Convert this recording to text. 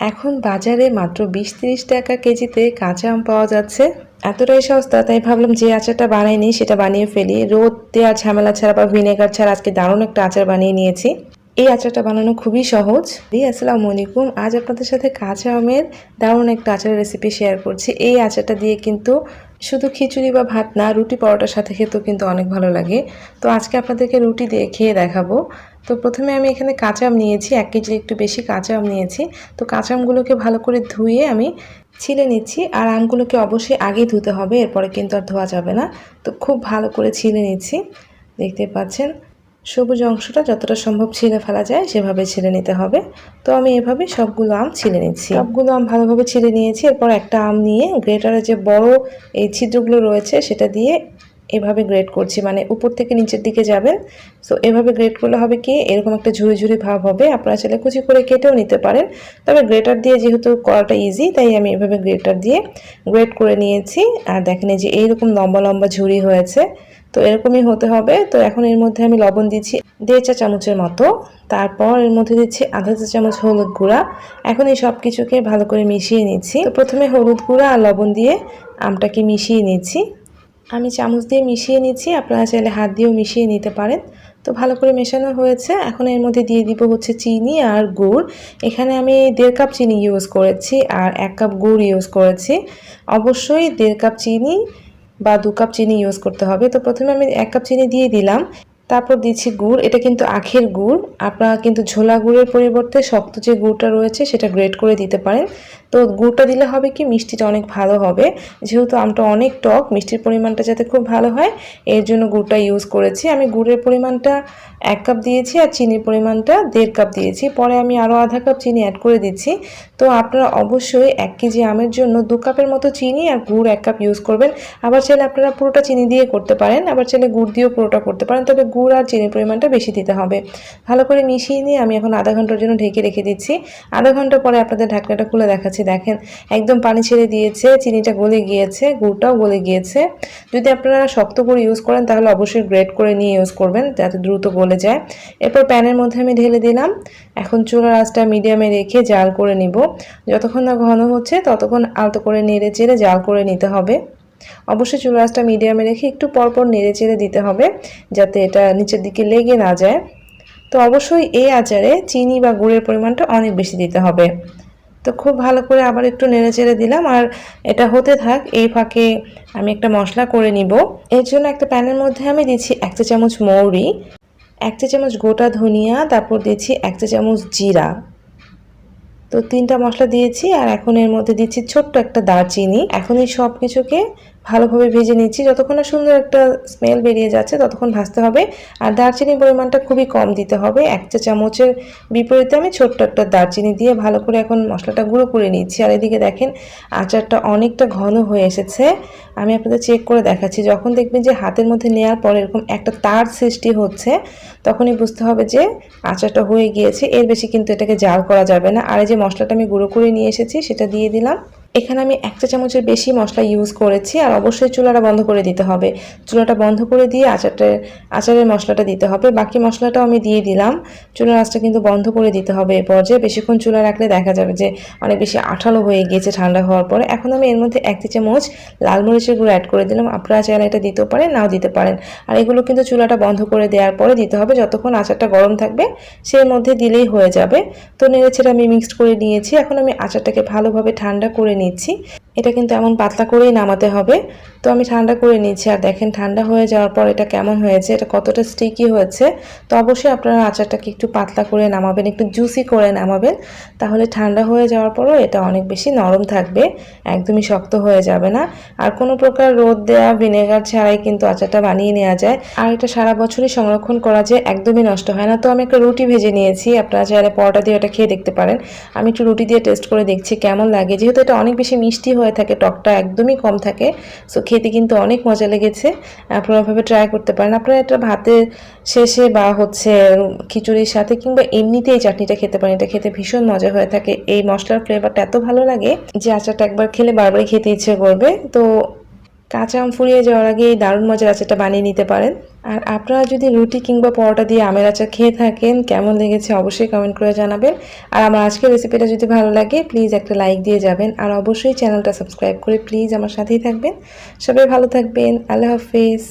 এখন বাজারে মাত্র বিশ তিরিশ টাকা কেজিতে কাঁচা আম পাওয়া যাচ্ছে। এতটাই সস্তা, তাই ভাবলাম যে আচারটা বানাইনি সেটা বানিয়ে ফেলি। রোদ দেওয়া ঝামেলা ছাড়া বা ভিনেগার ছাড়া আজকে দারুণ একটা আচার বানিয়ে নিয়েছি। এই আচারটা বানানো খুবই সহজ। জি, আসসালামু আলাইকুম। আজ আপনাদের সাথে কাঁচা আমের দারুণ একটা আচারের রেসিপি শেয়ার করছি। এই আচারটা দিয়ে কিন্তু শুধু খিচুড়ি বা ভাত না, রুটি পরোটার সাথে খেতেও কিন্তু অনেক ভালো লাগে। তো আজকে আপনাদেরকে রুটি দিয়ে খেয়ে দেখাবো। তো প্রথমে আমি এখানে কাঁচা আম নিয়েছি, এক কেজি একটু বেশি কাঁচা আম নিয়েছি। তো কাঁচা আমগুলোকে ভালো করে ধুয়ে আমি ছিলে নিচ্ছি, আর আমগুলোকে অবশ্যই আগে ধুতে হবে, এরপরে কিন্তু আর ধোয়া যাবে না। তো খুব ভালো করে ছিলে নিচ্ছি, দেখতে পাচ্ছেন? সবুজ অংশটা যতটা সম্ভব ছিলে ফেলা যায়, সেভাবে ছিলে নিতে হবে। তো আমি এভাবে সবগুলো আম ছিলে নিচ্ছি। সবগুলো আম ভালোভাবে ছিলে নিয়েছি, এরপর একটা আম নিয়ে গ্রেটারে যে বড় এই ছিদ্রগুলো রয়েছে, সেটা দিয়ে এভাবে গ্রেড করছি মানে উপর থেকে নিচের দিকে যাবেন। সো এভাবে গ্রেড করলে হবে কি, এরকম একটা ঝুড়ি ঝুড়ি ভাব হবে। আপনারা চাইলে কুচি করে কেটেও নিতে পারেন। তবে গ্রেটার দিয়ে যেহেতু করাটা ইজি তাই আমি এভাবে গ্রেটার দিয়ে গ্রেড করে নিয়েছি। আর দেখেন যে এইরকম লম্বা লম্বা ঝুড়ি হয়েছে। তো এরকমই হতে হবে। তো এখন এর মধ্যে আমি লবণ দিচ্ছি দেড় চা চামচের মতো। তারপর এর মধ্যে দিচ্ছি আধা চা চামচ হলুদ গুঁড়া। এখন এই সব কিছুকে ভালো করে মিশিয়ে নিচ্ছি। তো প্রথমে হলুদ গুঁড়া আর লবণ দিয়ে আমটাকে মিশিয়ে নিচ্ছি। আমি চামচ দিয়ে মিশিয়ে নিচ্ছি, আপনারা চাইলে হাত দিয়েও মিশিয়ে নিতে পারেন। তো ভালো করে মেশানো হয়েছে। এখন এর মধ্যে দিয়ে দিব হচ্ছে চিনি আর গুড়। এখানে আমি দেড় কাপ চিনি ইউজ করেছি আর এক কাপ গুড় ইউজ করেছি। অবশ্যই দেড় কাপ চিনি বা দু কাপ চিনি ইউজ করতে হবে। তো প্রথমে আমি এক কাপ চিনি দিয়ে দিলাম। তারপর দিচ্ছি গুড়, এটা কিন্তু আখের গুড়। আপনারা কিন্তু ঝোলা গুড়ের পরিবর্তে শক্ত যে গুড়টা রয়েছে সেটা গ্রেট করে দিতে পারেন। তো গুড়টা দিলে হবে কি, মিষ্টিটা অনেক ভালো হবে। যেহেতু আমটা অনেক টক, মিষ্টির পরিমাণটা যাতে খুব ভালো হয়, এর জন্য গুড়টা ইউজ করেছি। আমি গুড়ের পরিমাণটা এক কাপ দিয়েছি আর চিনির পরিমাণটা দেড় কাপ দিয়েছি। পরে আমি আরও আধা কাপ চিনি অ্যাড করে দিচ্ছি। তো আপনারা অবশ্যই এক কেজি আমের জন্য দু কাপের মতো চিনি আর গুড় এক কাপ ইউজ করবেন। আবার চাইলে আপনারা পুরোটা চিনি দিয়ে করতে পারেন, আবার চাইলে গুড় দিয়েও পুরোটা করতে পারেন। তবে গুড় আর চিনির পরিমাণটা বেশি দিতে হবে। ভালো করে মিশিয়ে নিয়ে আমি এখন আধা ঘণ্টার জন্য ঢেকে রেখে দিচ্ছি। আধা ঘণ্টা পরে আপনাদের ঢাকনাটা খুলে দেখাচ্ছি। দেখেন, একদম পানি ছেড়ে দিয়েছে, চিনিটা গলে গিয়েছে, গুড়টাও গলে গিয়েছে। যদি আপনারা শক্ত করে ইউজ করেন, তাহলে অবশ্যই গ্রেট করে নিয়ে ইউজ করবেন, যাতে দ্রুত গলে যায়। এরপর প্যানের মধ্যে আমি ঢেলে দিলাম। এখন চুলার আঁচটা মিডিয়ামে রেখে জাল করে নিব। যতক্ষণ না ঘন হচ্ছে, ততক্ষণ আলতো করে নেড়ে চেড়ে জাল করে নিতে হবে। অবশ্যই চুলা আঁচটা মিডিয়ামে রেখে একটু পরপর নেড়ে চেড়ে দিতে হবে, যাতে এটা নিচের দিকে লেগে না যায়। তো অবশ্যই এই আচারে চিনি বা গুড়ের পরিমাণটা অনেক বেশি দিতে হবে। তো খুব ভালো করে আবার একটু নেড়ে চেড়ে দিলাম, আর এটা হতে থাক, এই ফাঁকে আমি একটা মশলা করে নিব। এর জন্য একটা প্যানের মধ্যে আমি দিচ্ছি এক চা চামচ মৌরি, এক চা চামচ গোটা ধনিয়া, তারপর দিচ্ছি এক চা চামচ জিরা। তো তিনটা মশলা দিয়েছি আর এখন এর মধ্যে দিচ্ছি ছোট্ট একটা দারচিনি। এখনই সব কিছুকে ভালোভাবে ভেজে নিচ্ছি। যতক্ষণ না সুন্দর একটা স্মেল বেরিয়ে যাচ্ছে, ততক্ষণ ভাজতে হবে। আর দারচিনির পরিমাণটা খুবই কম দিতে হবে। এক চা চামচের বিপরীতে আমি ছোট্ট একটা দারচিনি দিয়ে ভালো করে এখন মশলাটা গুঁড়ো করে নিচ্ছি। আর এদিকে দেখেন, আচারটা অনেকটা ঘন হয়ে এসেছে। আমি আপনাদের চেক করে দেখাচ্ছি। যখন দেখবেন যে হাতের মধ্যে নেওয়ার পর এরকম একটা তার সৃষ্টি হচ্ছে, তখনই বুঝতে হবে যে আচারটা হয়ে গিয়েছে। এর বেশি কিন্তু এটাকে জাল করা যাবে না। আর এই যে মশলাটা আমি গুঁড়ো করে নিয়ে এসেছি, সেটা দিয়ে দিলাম। এখানে আমি এক চা চামচের বেশি মশলা ইউজ করেছি আর অবশ্যই চুলাটা বন্ধ করে দিতে হবে। চুলাটা বন্ধ করে দিয়ে আচারটা, আচারের মশলাটা দিতে হবে। বাকি মশলাটাও আমি দিয়ে দিলাম। চুলার আঁচটা কিন্তু বন্ধ করে দিতে হবে এ পর্যায়ে। বেশিক্ষণ চুলা রাখলে দেখা যাবে যে অনেক বেশি আঠালো হয়ে গিয়েছে ঠান্ডা হওয়ার পরে। এখন আমি এর মধ্যে এক চামচ লাল মরিচের গুঁড়ো অ্যাড করে দিলাম। আপনারা চাইলে এটা দিতেও পারেন, নাও দিতে পারেন। আর এগুলো কিন্তু চুলাটা বন্ধ করে দেওয়ার পরে দিতে হবে। যতক্ষণ আচারটা গরম থাকবে সেই মধ্যে দিলেই হয়ে যাবে। তো নেড়ে ছেড়ে আমি মিক্সড করে নিয়েছি। এখন আমি আচারটাকে ভালোভাবে ঠান্ডা করে নিচ্ছি। এটা কিন্তু এমন পাতলা করেই নামাতে হবে। তো আমি ঠান্ডা করে নিচ্ছি। আর দেখেন, ঠান্ডা হয়ে যাওয়ার পর এটা কেমন হয়েছে, এটা কতটা স্টিকি হয়েছে, তো অবশ্যই আপনারা আচারটাকে একটু পাতলা করে নামাবেন, একটু জুসি করে নামাবেন। তাহলে ঠান্ডা হয়ে যাওয়ার পরও এটা অনেক বেশি নরম থাকবে, একদমই শক্ত হয়ে যাবে না। আর কোনো প্রকার রোদ দেওয়া ভিনেগার ছাড়াই কিন্তু আচারটা বানিয়ে নেওয়া যায়। আর এটা সারা বছরই সংরক্ষণ করা যায় একদমই নষ্ট হয় না। তো আমি একটা রুটি ভেজে নিয়েছি, আপনারা চাইলে পরোটা দিয়ে এটা খেয়ে দেখতে পারেন। আমি একটু রুটি দিয়ে টেস্ট করে দেখছি কেমন লাগে। যেহেতু এটা অনেক বেশি মিষ্টি হয়ে থাকে, টকটা একদমই কম থাকে। সো খেতে কিন্তু অনেক মজা লেগেছে। আপনারা ভাবে ট্রাই করতে পারেন। আপনারা এটা ভাতের শেষে বা হচ্ছে খিচুড়ির সাথে কিংবা এমনিতে এই চাটনিটা খেতে পারেন। এটা খেতে ভীষণ মজা হয়ে থাকে। এই মশলার ফ্লেভারটা এত ভালো লাগে যে আচারটা একবার খেলে বারবারই খেতে ইচ্ছে করবে। তো কাঁচা আম ফুরিয়ে যাওয়ার আগে এই দারুণ মজার আচারটা বানিয়ে নিতে পারেন। আর আপনারা যদি রুটি কিংবা পরোটা দিয়ে আমের আচার খেয়ে থাকেন, কেমন লেগেছে অবশ্যই কমেন্ট করে জানাবেন। আর আমার আজকের রেসিপিটা যদি ভালো লাগে, প্লিজ একটা লাইক দিয়ে যাবেন। আর অবশ্যই চ্যানেলটা সাবস্ক্রাইব করে প্লিজ আমার সাথেই থাকবেন। সবাই ভালো থাকবেন। আল্লাহ হাফিজ।